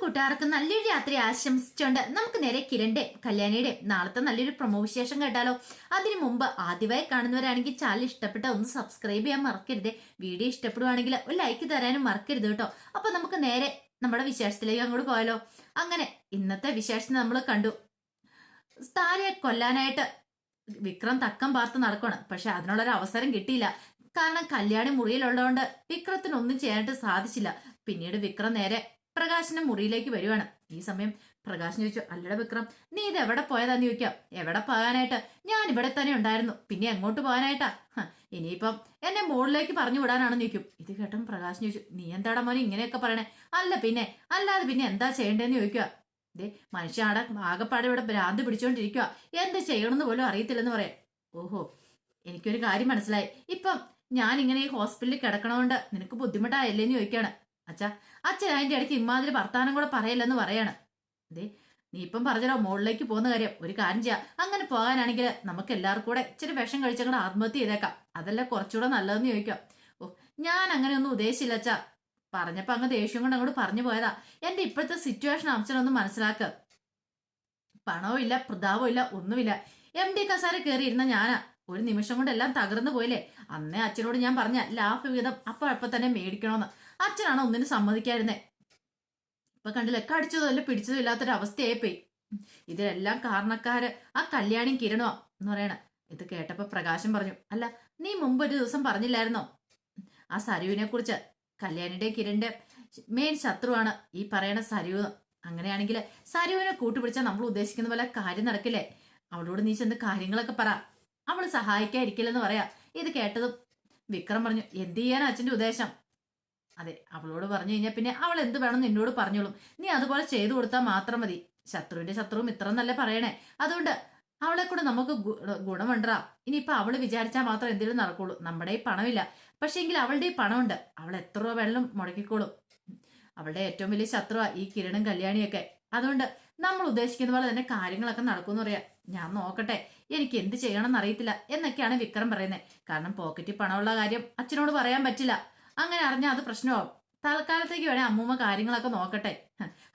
കൂട്ടുകാർക്ക് നല്ലൊരു രാത്രി ആശംസിച്ചുകൊണ്ട് നമുക്ക് നേരെ കിരണ്ടെ കല്യാണിയുടെ നാളത്തെ നല്ലൊരു പ്രൊമോ വിശേഷം കേട്ടാലോ. അതിനു മുമ്പ് ആദ്യമായി കാണുന്നവരാണെങ്കിൽ ചാനൽ ഇഷ്ടപ്പെട്ട ഒന്ന് സബ്സ്ക്രൈബ് ചെയ്യാൻ മറക്കരുത്. വീഡിയോ ഇഷ്ടപ്പെടുവാണെങ്കിൽ ഒരു ലൈക്ക് തരാനും മറക്കരുത് കേട്ടോ. അപ്പൊ നമുക്ക് നേരെ നമ്മുടെ വിശേഷത്തിലേക്ക് അങ്ങോട്ട് പോയാലോ. അങ്ങനെ ഇന്നത്തെ വിശേഷം നമ്മൾ കണ്ടു. താരയെ കൊല്ലാനായിട്ട് വിക്രം തക്കം പാർത്ത് നടക്കണം പക്ഷെ അതിനുള്ളൊരു അവസരം കിട്ടിയില്ല. കാരണം കല്യാണി മുറിയിലുള്ളതുകൊണ്ട് വിക്രത്തിനൊന്നും ചെയ്യാനായിട്ട് സാധിച്ചില്ല. പിന്നീട് വിക്രം നേരെ പ്രകാശിന്റെ മുറിയിലേക്ക് വരുവാണ്. ഈ സമയം പ്രകാശൻ ചോദിച്ചു അല്ലട വിക്രം നീ ഇത് എവിടെ പോയതാന്ന് ചോദിക്കാം. എവിടെ പോകാനായിട്ട്? ഞാൻ ഇവിടെ തന്നെ ഉണ്ടായിരുന്നു. പിന്നെ എങ്ങോട്ട് പോകാനായിട്ടാ? ഇനിയിപ്പം എന്നെ മുകളിലേക്ക് പറഞ്ഞു വിടാനാണെന്ന് ചോദിക്കും. ഇത് കേട്ടും പ്രകാശൻ ചോദിച്ചു നീ എന്താടാ മോനെ ഇങ്ങനെയൊക്കെ പറയണേ? അല്ല പിന്നെ അല്ലാതെ പിന്നെ എന്താ ചെയ്യേണ്ടതെന്ന് ചോദിക്കുക ദേ മനുഷ്യ ആടെ ആകപ്പാടെ ഇവിടെ ഭ്രാന്ത് പിടിച്ചോണ്ടിരിക്കുക എന്ത് ചെയ്യണമെന്ന് പോലും അറിയത്തില്ലെന്ന് പറയാം. ഓഹോ എനിക്കൊരു കാര്യം മനസ്സിലായി. ഇപ്പം ഞാൻ ഇങ്ങനെ ഈ ഹോസ്പിറ്റലിൽ കിടക്കണോണ്ട് നിനക്ക് ബുദ്ധിമുട്ടായല്ലേന്ന് ചോദിക്കാണ്. അച്ഛാ അച്ഛൻ അതിന്റെ ഇടയ്ക്ക് ഇമ്മാതിരി വർത്താനം കൂടെ പറയല്ലെന്ന് പറയാണ്. ദേ നീ ഇപ്പം പറഞ്ഞല്ലോ മുകളിലേക്ക് പോകുന്ന കാര്യം. ഒരു കാര്യം ചെയ്യാം. അങ്ങനെ പോകാനാണെങ്കിൽ നമുക്ക് എല്ലാവർക്കും കൂടെ ഇച്ചിരി വിഷം കഴിച്ചങ്ങടെ ആത്മഹത്യ ചെയ്തേക്കാം. അതല്ല കുറച്ചുകൂടെ നല്ലതെന്ന് ചോദിക്കാം. ഓ ഞാൻ അങ്ങനെയൊന്നും ഉദ്ദേശിച്ചില്ല അച്ഛാ. പറഞ്ഞപ്പോൾ അങ്ങ് ദേഷ്യം കൊണ്ട് അങ്ങോട്ട് പറഞ്ഞു പോയതാ. എന്റെ ഇപ്പോഴത്തെ സിറ്റുവേഷൻ അച്ഛനൊന്ന് മനസ്സിലാക്ക. പണവും ഇല്ല പ്രതാപവും ഇല്ല ഒന്നുമില്ല. എം ഡി കസാര കയറിയിരുന്ന ഞാനാ. ഒരു നിമിഷം കൊണ്ട് എല്ലാം തകർന്നു പോയില്ലേ? അന്നേ അച്ഛനോട് ഞാൻ പറഞ്ഞ ലാഫ് വിഹിതം അപ്പോഴപ്പം അപ്പൊ തന്നെ മേടിക്കണോന്ന്. അച്ഛനാണ് ഒന്നിനും സമ്മതിക്കായിരുന്നേ ഇപ്പൊ കണ്ടില്ലേ കടിച്ചതല്ല പിടിച്ചതും ഇല്ലാത്തൊരു അവസ്ഥയായിപ്പോയി ഇതിലെല്ലാം കാരണക്കാര് ആ കല്യാണി കിരണോ എന്ന് പറയണ. ഇത് കേട്ടപ്പോ പ്രകാശം പറഞ്ഞു അല്ല നീ മുമ്പ് ഒരു ദിവസം പറഞ്ഞില്ലായിരുന്നോ? ആ സരുവിനെ കുറിച്ച് കല്യാണിയുടെ കിരണിന്റെ മെയിൻ ശത്രുവാണ് ഈ പറയണ സരു അങ്ങനെയാണെങ്കിൽ സരുവിനെ കൂട്ടുപിടിച്ചാൽ നമ്മൾ ഉദ്ദേശിക്കുന്ന പോലെ കാര്യം നടക്കില്ലേ? അവളോട് നീ ചെന്ന് കാര്യങ്ങളൊക്കെ പറ. അവൾ സഹായിക്കാതിരിക്കില്ലെന്ന് പറയാ. ഇത് കേട്ടതും വിക്രം പറഞ്ഞു എന്ത് ചെയ്യാനാ അച്ഛന്റെ ഉദ്ദേശം? അതെ അവളോട് പറഞ്ഞു കഴിഞ്ഞാൽ പിന്നെ അവൾ എന്ത് വേണം നിന്നോട് പറഞ്ഞോളും. നീ അതുപോലെ ചെയ്തു കൊടുത്താൽ മാത്രം മതി. ശത്രുവിന്റെ ശത്രു മിത്രം എന്നല്ലേ പറയണേ. അതുകൊണ്ട് അവളെ കൂടെ നമുക്ക് ഗുണമുണ്ടാ ഇനിയിപ്പൊ അവൾ വിചാരിച്ചാൽ മാത്രം എന്തെങ്കിലും നടക്കുള്ളൂ. നമ്മുടെ ഈ പണമില്ല. പക്ഷേ എങ്കിൽ അവളുടെ ഈ പണമുണ്ട്. അവൾ എത്ര രൂപ വെള്ളം മുടക്കിക്കോളും. അവളുടെ ഏറ്റവും വലിയ ശത്രുവാ ഈ കിരണും കല്യാണിയൊക്കെ. അതുകൊണ്ട് നമ്മൾ ഉദ്ദേശിക്കുന്ന പോലെ തന്നെ കാര്യങ്ങളൊക്കെ നടക്കുമെന്ന് പറയാം. ഞാൻ നോക്കട്ടെ എനിക്ക് എന്ത് ചെയ്യണമെന്ന് അറിയത്തില്ല എന്നൊക്കെയാണ് വിക്രം പറയുന്നത്. കാരണം പോക്കറ്റിൽ പണമുള്ള കാര്യം അച്ഛനോട് പറയാൻ പറ്റില്ല. അങ്ങനെ അറിഞ്ഞാൽ അത് പ്രശ്നമാവും. തൽക്കാലത്തേക്ക് വേണേ അമ്മൂമ്മ കാര്യങ്ങളൊക്കെ നോക്കട്ടെ.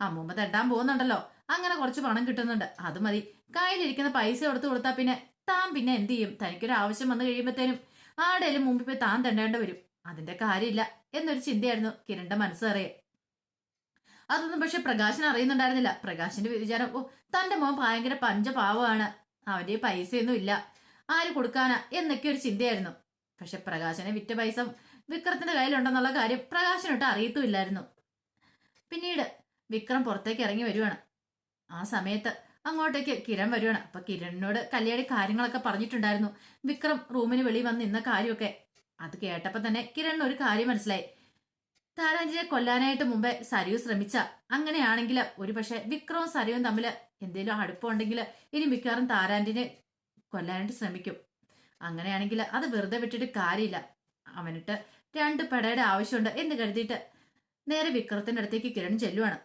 അമ്മൂമ്മ തെണ്ടാൻ പോകുന്നുണ്ടല്ലോ. അങ്ങനെ കുറച്ച് പണം കിട്ടുന്നുണ്ട്. അത് മതി. കയ്യിലിരിക്കുന്ന പൈസ കൊടുത്തു കൊടുത്താൽ പിന്നെ താൻ പിന്നെ എന്ത് ചെയ്യും? തനിക്കൊരു ആവശ്യം വന്നു കഴിയുമ്പോഴത്തേനും ആടേലും മുമ്പിൽ പോയി താൻ തെണ്ടേണ്ട വരും. അതിന്റെ കാര്യമില്ല എന്നൊരു ചിന്തയായിരുന്നു കിരണ്ട മനസ്സ് അറിയാം അതൊന്നും പക്ഷെ പ്രകാശൻ അറിയുന്നുണ്ടായിരുന്നില്ല. പ്രകാശിന്റെ വിചാരം ഓ തന്റെ മോൻ ഭയങ്കര പഞ്ചപാവമാണ്. അവന്റെ പൈസയൊന്നും ഇല്ല ആര് കൊടുക്കാനാ എന്നൊക്കെ ഒരു ചിന്തയായിരുന്നു. പക്ഷെ പ്രകാശനെ വിറ്റ പൈസ വിക്രത്തിന്റെ കയ്യിലുണ്ടെന്നുള്ള കാര്യം പ്രകാശനൊട്ട് അറിയത്തുമില്ലായിരുന്നു. പിന്നീട് വിക്രം പുറത്തേക്ക് ഇറങ്ങി വരുവാണ്. ആ സമയത്ത് അങ്ങോട്ടേക്ക് കിരൺ വരുവാണ്. അപ്പൊ കിരണിനോട് കല്യാണി കാര്യങ്ങളൊക്കെ പറഞ്ഞിട്ടുണ്ടായിരുന്നു. വിക്രം റൂമിന് വെളിയിൽ വന്ന് നിന്ന കാര്യമൊക്കെ. അത് കേട്ടപ്പോ തന്നെ കിരണിന് ഒരു കാര്യം മനസ്സിലായി. താരാഞ്ചിനെ കൊല്ലാനായിട്ട് മുമ്പേ സരിയു ശ്രമിച്ച അങ്ങനെയാണെങ്കിൽ ഒരു പക്ഷെ വിക്രവും സരിയും തമ്മിൽ എന്തെങ്കിലും അടുപ്പമുണ്ടെങ്കിൽ ഇനി മിക്കവാറും താരാന്റിനെ കൊല്ലാനായിട്ട് ശ്രമിക്കും. അങ്ങനെയാണെങ്കിൽ അത് വെറുതെ വിട്ടിട്ട് കാര്യമില്ല. അവനിട്ട് രണ്ട് പെടയുടെ ആവശ്യമുണ്ട് എന്ന് കരുതിയിട്ട് നേരെ വിക്രത്തിന്റെ അടുത്തേക്ക് കിരൺ ചെല്ലുവാണ്.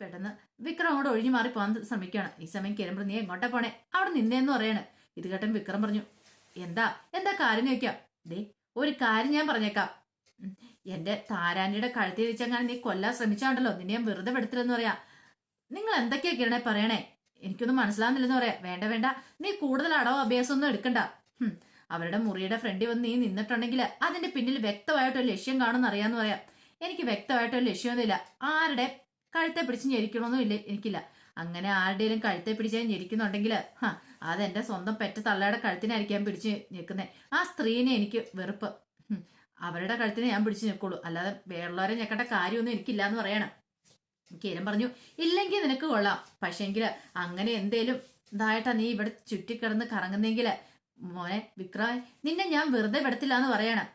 പെട്ടെന്ന് വിക്രം അങ്ങോട്ട് ഒഴിഞ്ഞു മാറി പോകാൻ ശ്രമിക്കുകയാണ്. ഈ സമയം കിരൺ പറഞ്ഞു, നീ എങ്ങോട്ടാ പോണേ? അവിടെ നിന്നേന്ന് പറയാണ്. ഇത് കേട്ടൻ വിക്രം പറഞ്ഞു എന്താ? എന്താ കാര്യം ചോദിക്കാം? ദേ ഒരു കാര്യം ഞാൻ പറഞ്ഞേക്കാം. എന്റെ താരാനിയുടെ കഴുത്തി വെച്ചങ്ങനെ നീ കൊല്ലാൻ ശ്രമിച്ചാണ്ടല്ലോ. നിന്നെ ഞാൻ വെറുതെ പെടുത്തില്ലെന്ന് പറയാ. നിങ്ങൾ എന്തൊക്കെയാ കിരണേ പറയണേ? എനിക്കൊന്നും മനസ്സിലാവുന്നില്ലെന്ന് പറയാ. വേണ്ട വേണ്ട. നീ കൂടുതൽ അടവോ അഭ്യാസമൊന്നും എടുക്കണ്ട. ഹും, അവരുടെ മുറിയുടെ ഫ്രണ്ടിൽ വന്ന് നീ നിന്നിട്ടുണ്ടെങ്കിൽ അതിന്റെ പിന്നിൽ വ്യക്തമായിട്ടൊരു ലക്ഷ്യം കാണുമെന്ന് അറിയാന്ന് പറയാം. എനിക്ക് വ്യക്തമായിട്ടൊരു ലക്ഷ്യമൊന്നുമില്ല. ആരുടെ കഴുത്തെ പിടിച്ച് ഞെരിക്കണമെന്നും ഇല്ല എനിക്കില്ല. അങ്ങനെ ആരുടെയും കഴുത്തെ പിടിച്ച് ഞാൻ ഞെരിക്കുന്നുണ്ടെങ്കിൽ ഹാ അതെന്റെ സ്വന്തം പെറ്റ തള്ളയുടെ കഴുത്തിനായിരിക്കും ഞാൻ പിടിച്ച് നിൽക്കുന്നത് ആ സ്ത്രീനെ എനിക്ക് വെറുപ്പ്. അവരുടെ കഴുത്തിനെ ഞാൻ പിടിച്ച് നിൽക്കുള്ളൂ അല്ലാതെ വേറുള്ളവരെ ഞെക്കേണ്ട കാര്യമൊന്നും എനിക്കില്ല എന്ന് പറയണം. കിരൺ പറഞ്ഞു ഇല്ലെങ്കിൽ നിനക്ക് കൊള്ളാം. പക്ഷെങ്കിൽ അങ്ങനെ എന്തേലും ഇതായിട്ടാ നീ ഇവിടെ ചുറ്റിക്കിടന്ന് കറങ്ങുന്നെങ്കിൽ മോനെ വിക്രായ് നിന്നെ ഞാൻ വെറുതെ വിടത്തില്ല എന്ന് പറയണം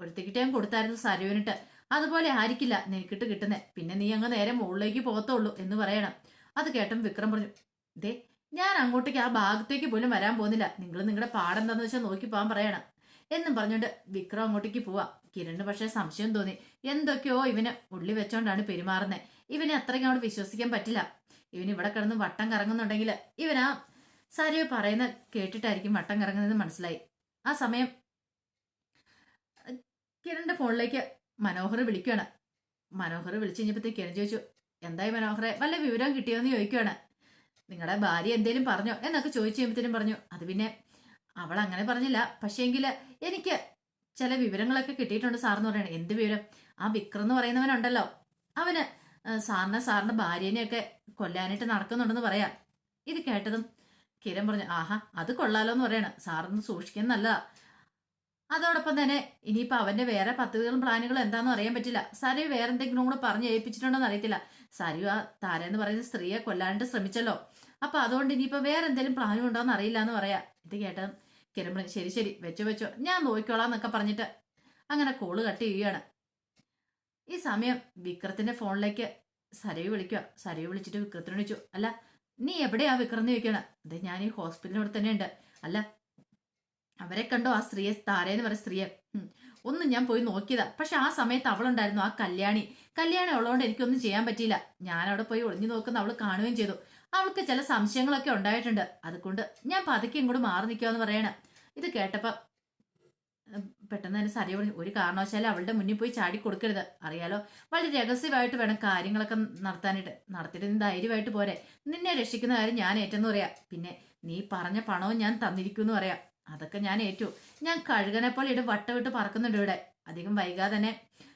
ഒരുത്തിക്കിട്ട് ഞാൻ കൊടുത്തായിരുന്നു സരുവിനിട്ട്. അതുപോലെ ആയിരിക്കില്ല നിനക്കിട്ട് കിട്ടുന്നേ. പിന്നെ നീ അങ്ങ് നേരെ മുകളിലേക്ക് പോകത്തുള്ളൂ എന്ന് പറയണം. അത് കേട്ടും വിക്രം പറഞ്ഞു ദേ ഞാൻ അങ്ങോട്ടേക്ക് ആ ഭാഗത്തേക്ക് പോലും വരാൻ പോകുന്നില്ല. നിങ്ങൾ നിങ്ങളുടെ പാടം എന്താണെന്ന് വെച്ചാൽ നോക്കി പോകാൻ പറയണം. എന്നും പറഞ്ഞുകൊണ്ട് വിക്രം അങ്ങോട്ടേക്ക് പോവാ. കിരണിന് പക്ഷേ സംശയം തോന്നി. എന്തൊക്കെയോ ഇവന് ഉള്ളി വെച്ചോണ്ടാണ് പെരുമാറുന്നത് ഇവനെ അത്രയ്ക്ക് അങ്ങോട്ട് വിശ്വസിക്കാൻ പറ്റില്ല. ഇവൻ ഇവിടെ കിടന്ന് വട്ടം കറങ്ങുന്നുണ്ടെങ്കിൽ ഇവനാ സാരിയോ പറയുന്ന കേട്ടിട്ടായിരിക്കും വട്ടം കറങ്ങുന്നത് മനസ്സിലായി. ആ സമയം കിരണിന്റെ ഫോണിലേക്ക് മനോഹർ വിളിക്കുകയാണ്. മനോഹർ വിളിച്ചു കഴിഞ്ഞപ്പോഴത്തേക്ക് കിരൺ ചോദിച്ചു എന്തായി മനോഹരെ വല്ല വിവരം കിട്ടിയോന്ന് ചോദിക്കുകയാണ്. നിങ്ങളുടെ ഭാര്യ എന്തേലും പറഞ്ഞോ? എന്നൊക്കെ ചോദിച്ചു കഴിയുമ്പോഴത്തേനും പറഞ്ഞു അത് പിന്നെ അവൾ അങ്ങനെ പറഞ്ഞില്ല. പക്ഷേങ്കിൽ എനിക്ക് ചില വിവരങ്ങളൊക്കെ കിട്ടിയിട്ടുണ്ട് സാറെന്ന് പറയണേ. എന്ത് വിവരം? ആ വിക്രം എന്ന് പറയുന്നവനുണ്ടല്ലോ. അവന് സാറിനെ സാറിന്റെ ഭാര്യനെയൊക്കെ കൊല്ലാനായിട്ട് നടക്കുന്നുണ്ടെന്ന് പറയാം. ഇത് കേട്ടതും കിരൺ പറഞ്ഞു ആഹാ അത് കൊള്ളാലോ എന്ന് പറയണ. സാറൊന്ന് സൂക്ഷിക്കാൻ നല്ലതാ. അതോടൊപ്പം തന്നെ ഇനിയിപ്പോ അവന്റെ വേറെ പദ്ധതികളും പ്ലാനുകളും എന്താണെന്ന് അറിയാൻ പറ്റില്ല. സാരി വേറെ എന്തെങ്കിലും കൂടെ പറഞ്ഞ് ഏൽപ്പിച്ചിട്ടുണ്ടോന്ന് അറിയത്തില്ല. സാരി ആ താര എന്ന് പറയുന്ന സ്ത്രീയെ കൊല്ലാണ്ട് ശ്രമിച്ചല്ലോ. അപ്പൊ അതുകൊണ്ട് ഇനിയിപ്പോ വേറെ എന്തെങ്കിലും പ്ലാനും ഉണ്ടോ എന്ന് അറിയില്ല എന്ന് പറയാ. ഇത് കിരൺ പറഞ്ഞു ശരി ശരി വെച്ചോ വെച്ചോ ഞാൻ നോക്കിക്കോളാം എന്നൊക്കെ പറഞ്ഞിട്ട് അങ്ങനെ കോൾ കട്ട് ചെയ്യുകയാണ് ഈ സമയം വിക്രത്തിന്റെ ഫോണിലേക്ക് സരയു വിളിക്കുക സരയു വിളിച്ചിട്ട് വിക്രത്തിന് വിളിച്ചു അല്ല നീ എവിടെയാ വിക്രം ചോദിക്കണ? അതെ ഞാൻ ഈ ഹോസ്പിറ്റലിനോട് തന്നെ ഉണ്ട് അല്ല അവരെ കണ്ടോ? ആ സ്ത്രീയെ താരേന്ന് പറഞ്ഞ സ്ത്രീയെ. ഒന്നും ഞാൻ പോയി നോക്കിയതാ. പക്ഷെ ആ സമയത്ത് അവളുണ്ടായിരുന്നു ആ കല്യാണി. കല്യാണി ഉള്ളതുകൊണ്ട് എനിക്കൊന്നും ചെയ്യാൻ പറ്റിയില്ല. ഞാൻ അവിടെ പോയി ഒളിഞ്ഞു നോക്കുന്ന അവൾ കാണുകയും ചെയ്തു. അവൾക്ക് ചില സംശയങ്ങളൊക്കെ ഉണ്ടായിട്ടുണ്ട്. അതുകൊണ്ട് ഞാൻ പതുക്കെ ഇങ്ങോട്ട് മാറി നിൽക്കുക എന്ന് പറയണം. ഇത് കേട്ടപ്പോ ഉം, പെട്ടെന്ന് തന്നെ സരി പറഞ്ഞു ഒരു കാരണവശാലും അവളുടെ മുന്നിൽ പോയി ചാടി കൊടുക്കരുത്. അറിയാലോ? വളരെ രഹസ്യമായിട്ട് വേണം കാര്യങ്ങളൊക്കെ നടത്താനായിട്ട്. നടത്തിയിട്ട് നീ ധൈര്യമായിട്ട് പോരെ. നിന്നെ രക്ഷിക്കുന്ന കാര്യം ഞാൻ ഏറ്റെന്ന് പറയാം. പിന്നെ നീ പറഞ്ഞ പണവും ഞാൻ തന്നിരിക്കുമെന്ന് പറയാം. അതൊക്കെ ഞാൻ ഏറ്റു. ഞാൻ കഴുകനെ പോലെ ഇട്ട് വട്ടവിട്ട് പറക്കുന്നുണ്ട് ഇവിടെ. അധികം വൈകാതെ തന്നെ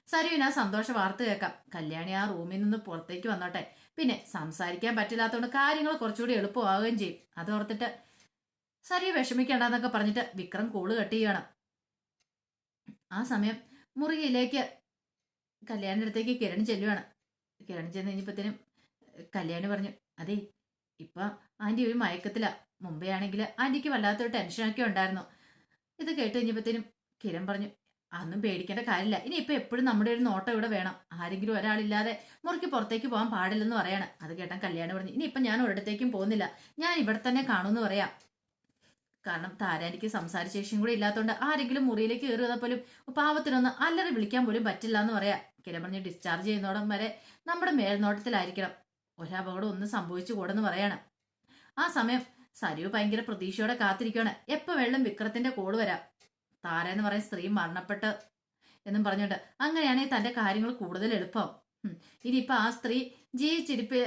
സരുവിന് ആ സന്തോഷ വാർത്ത കേൾക്കാം. കല്യാണി ആ റൂമിൽ നിന്ന് പുറത്തേക്ക് വന്നോട്ടെ. പിന്നെ സംസാരിക്കാൻ പറ്റില്ലാത്തതുകൊണ്ട് കാര്യങ്ങൾ കുറച്ചുകൂടി എളുപ്പമാവുകയും ചെയ്യും. അതോർത്തിട്ട് സരി വിഷമിക്കണ്ടെന്നൊക്കെ പറഞ്ഞിട്ട് വിക്രം കൂൾ കട്ട് ചെയ്യണം. ആ സമയം മുറിയിലേക്ക് കല്യാണത്തേക്ക് അടുത്തേക്ക് കിരൺ ചെല്ലുവാണ്. കിരൺ ചെന്ന് കഴിഞ്ഞപ്പോഴത്തേനും കല്യാണി പറഞ്ഞു അതെ ഇപ്പൊ ആന്റി ഒരു മയക്കത്തില. മുമ്പേ ആണെങ്കിൽ ആന്റിക്ക് വല്ലാത്തൊരു ടെൻഷനൊക്കെ ഉണ്ടായിരുന്നു. ഇത് കേട്ട് കഴിഞ്ഞപ്പോഴത്തേനും കിരൺ പറഞ്ഞു അതൊന്നും പേടിക്കേണ്ട കാര്യമില്ല. ഇനി ഇപ്പൊ എപ്പോഴും നമ്മുടെ ഒരു നോട്ടം ഇവിടെ വേണം. ആരെങ്കിലും ഒരാളില്ലാതെ മുറിക്ക് പുറത്തേക്ക് പോകാൻ പാടില്ലെന്ന് പറയാണ്. അത് കേട്ടാൻ കല്യാണി പറഞ്ഞു ഇനി ഇപ്പൊ ഞാൻ ഒരിടത്തേക്കും പോകുന്നില്ല. ഞാൻ ഇവിടെ തന്നെ കാണുമെന്ന് പറയാം. കാരണം താരാനിക്ക് സംസാരശേഷിയും കൂടെ ഇല്ലാത്തതുകൊണ്ട് ആരെങ്കിലും മുറിയിലേക്ക് കയറി വന്നാൽ പോലും പാവത്തിനൊന്ന് അല്ലറി വിളിക്കാൻ പോലും പറ്റില്ല എന്ന് പറയാം. കിരൺ പറഞ്ഞ് ഡിസ്ചാർജ് ചെയ്യുന്നോടം വരെ നമ്മുടെ മേൽനോട്ടത്തിലായിരിക്കണം. ഒരപകടം ഒന്നും സംഭവിച്ചു കൂടെന്ന് പറയണം. ആ സമയം സരിവ് ഭയങ്കര പ്രതീക്ഷയോടെ കാത്തിരിക്കുകയാണ് എപ്പോ വെള്ളം വിക്രത്തിന്റെ കോൾ വരാം. താര എന്ന് പറയുന്ന സ്ത്രീ മരണപ്പെട്ട് എന്നും പറഞ്ഞുകൊണ്ട് അങ്ങനെയാണെങ്കിൽ തന്റെ കാര്യങ്ങൾ കൂടുതൽ എളുപ്പം. ഇനിയിപ്പോൾ ഇനിയിപ്പൊ ആ സ്ത്രീ ജീവിച്ചിരിപ്പ്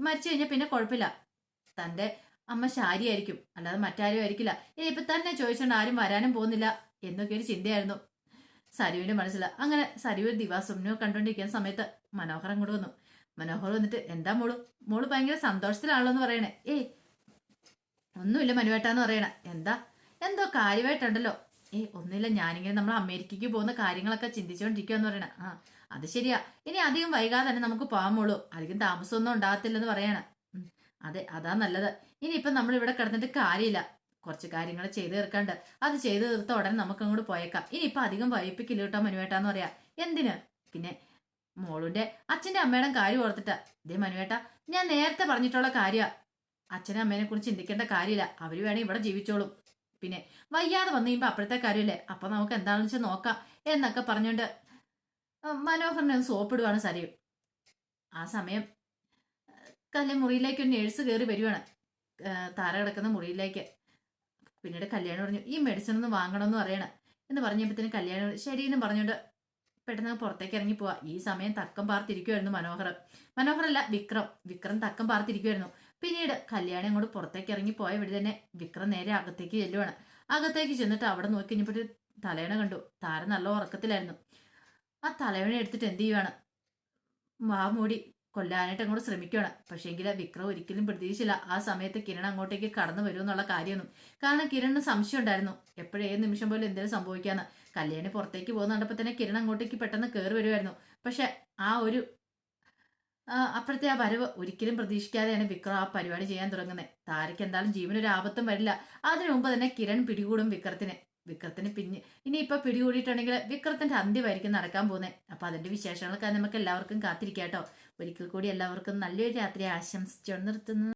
മരിച്ചു കഴിഞ്ഞാൽ പിന്നെ കുഴപ്പമില്ല. തന്റെ അമ്മ ശാരിയായിരിക്കും. അല്ലാതെ മറ്റാരും ആയിരിക്കില്ല. ഇപ്പൊ തന്നെ ചോദിച്ചുകൊണ്ട് ആരും വരാനും പോകുന്നില്ല എന്നൊക്കെ ഒരു ചിന്തയായിരുന്നു. സരുവിന്റെ മനസ്സില. അങ്ങനെ സരുവ് ദിവാസ്വപ്നവും കണ്ടുകൊണ്ടിരിക്കുന്ന സമയത്ത് മനോഹർ അങ്ങോട്ട് വന്നു. മനോഹർ വന്നിട്ട് എന്താ മോൾ? മോൾ ഭയങ്കര സന്തോഷത്തിലാണല്ലോ എന്ന് പറയണേ. ഏയ് ഒന്നുമില്ല മനുവേട്ടാന്ന് പറയണ. എന്താ? എന്തോ കാര്യമായിട്ടുണ്ടല്ലോ. ഏയ് ഒന്നുമില്ല. ഞാനിങ്ങനെ നമ്മൾ അമേരിക്കയ്ക്ക് പോകുന്ന കാര്യങ്ങളൊക്കെ ചിന്തിച്ചുകൊണ്ടിരിക്കുകയെന്ന് പറയണ. ആ അത് ശരിയാ. ഇനി അധികം വൈകാതെ തന്നെ നമുക്ക് പോകാൻ മോളൂ. അധികം താമസമൊന്നും ഉണ്ടാകത്തില്ലെന്ന് പറയണ. അതെ അതാ നല്ലത്. ഇനിയിപ്പം നമ്മൾ ഇവിടെ കിടന്നിട്ട് കാര്യമില്ല. കുറച്ച് കാര്യങ്ങൾ ചെയ്തു തീർക്കാണ്ട്. അത് ചെയ്തു തീർത്ത ഉടനെ നമുക്ക് അങ്ങോട്ട് പോയേക്കാം. ഇനിയിപ്പം അധികം വൈപ്പിക്കില്ല കേട്ടോ മനുവേട്ടാന്ന് പറയാ. എന്തിന്? പിന്നെ മോളുന്റെ അച്ഛന്റെ അമ്മയുടെ കാര്യം ഓർത്തിട്ടാ. ഇതേ മനുവേട്ട ഞാൻ നേരത്തെ പറഞ്ഞിട്ടുള്ള കാര്യ. അച്ഛനും അമ്മേനെ കുറിച്ച് ചിന്തിക്കേണ്ട കാര്യമില്ല. അവർ വേണേ ഇവിടെ ജീവിച്ചോളും. പിന്നെ വയ്യാതെ വന്നു കഴിയുമ്പോ അപ്പോഴത്തെ കാര്യമില്ലേ? അപ്പൊ നമുക്ക് എന്താണെന്ന് വെച്ചാൽ നോക്കാം എന്നൊക്കെ പറഞ്ഞുകൊണ്ട് മനോഹറിനെ സോപ്പിടുവാണ് സരയും. ആ സമയം കല്യാൺ മുറിയിലേക്ക് ഒരു നേഴ്സ് കയറി വരുവാണ്. താര കിടക്കുന്ന മുറിയിലേക്ക്. പിന്നീട് കല്യാണം പറഞ്ഞു ഈ മെഡിസിൻ ഒന്ന് വാങ്ങണമെന്ന് പറയണം. എന്ന് പറഞ്ഞപ്പോഴത്തേന് കല്യാണം ശരി എന്ന് പറഞ്ഞുകൊണ്ട് പെട്ടെന്ന് പുറത്തേക്ക് ഇറങ്ങി പോവാ. ഈ സമയം തക്കം പാർത്തിരിക്കുമായിരുന്നു മനോഹർ. മനോഹരല്ല വിക്രം. വിക്രം തക്കം പാർത്തിരിക്കുമായിരുന്നു പിന്നീട് കല്യാണം അങ്ങോട്ട് പുറത്തേക്ക് ഇറങ്ങി പോയ ഇവിടെ തന്നെ വിക്രം നേരെ അകത്തേക്ക് ചെല്ലുവാണ്. അകത്തേക്ക് ചെന്നിട്ട് അവിടെ നോക്കി കഴിഞ്ഞപ്പോൾ തലയണ കണ്ടു. താര നല്ല ഉറക്കത്തിലായിരുന്നു. ആ തലയണ എടുത്തിട്ട് എന്ത് ചെയ്യുവാണ്? വാ മൂടി കൊല്ലാനായിട്ട് അങ്ങോട്ട് ശ്രമിക്കുകയാണ്. പക്ഷേങ്കിൽ വിക്രം ഒരിക്കലും പ്രതീക്ഷിച്ചില്ല. ആ സമയത്ത് കിരൺ അങ്ങോട്ടേക്ക് കടന്നു വരുമെന്നുള്ള കാര്യമൊന്നും. കാരണം കിരണിന് സംശയം ഉണ്ടായിരുന്നു. എപ്പോഴേ നിമിഷം പോലും എന്തെങ്കിലും സംഭവിക്കാന്ന്. കല്യാണി പുറത്തേക്ക് പോകുന്ന കണ്ടപ്പോൾ തന്നെ കിരൺ അങ്ങോട്ടേക്ക് പെട്ടെന്ന് കയറി വരുമായിരുന്നു പക്ഷെ ആ ഒരു അപ്പോഴത്തെ ആ വരവ് ഒരിക്കലും പ്രതീക്ഷിക്കാതെയാണ് വിക്രം ആ പരിപാടി ചെയ്യാൻ തുടങ്ങുന്നത് താരയ്ക്ക് എന്തായാലും ജീവനൊരു ആപത്തും വരില്ല. അതിനു മുമ്പ് തന്നെ കിരൺ പിടികൂടും വിക്രത്തിനെ. വിക്രത്തിന് പിന്നെ ഇപ്പൊ പിടികൂടിയിട്ടുണ്ടെങ്കിൽ വിക്രത്തിന്റെ അന്ത്യമായിരിക്കും നടക്കാൻ പോകുന്നത് അപ്പൊ അതിന്റെ വിശേഷങ്ങളൊക്കെ നമുക്ക് എല്ലാവർക്കും കാത്തിരിക്കാം കേട്ടോ ഒരിക്കൽ കൂടി എല്ലാവർക്കും നല്ലൊരു രാത്രി ആശംസിച്ചുകൊണ്ട് നിർത്തുന്നു.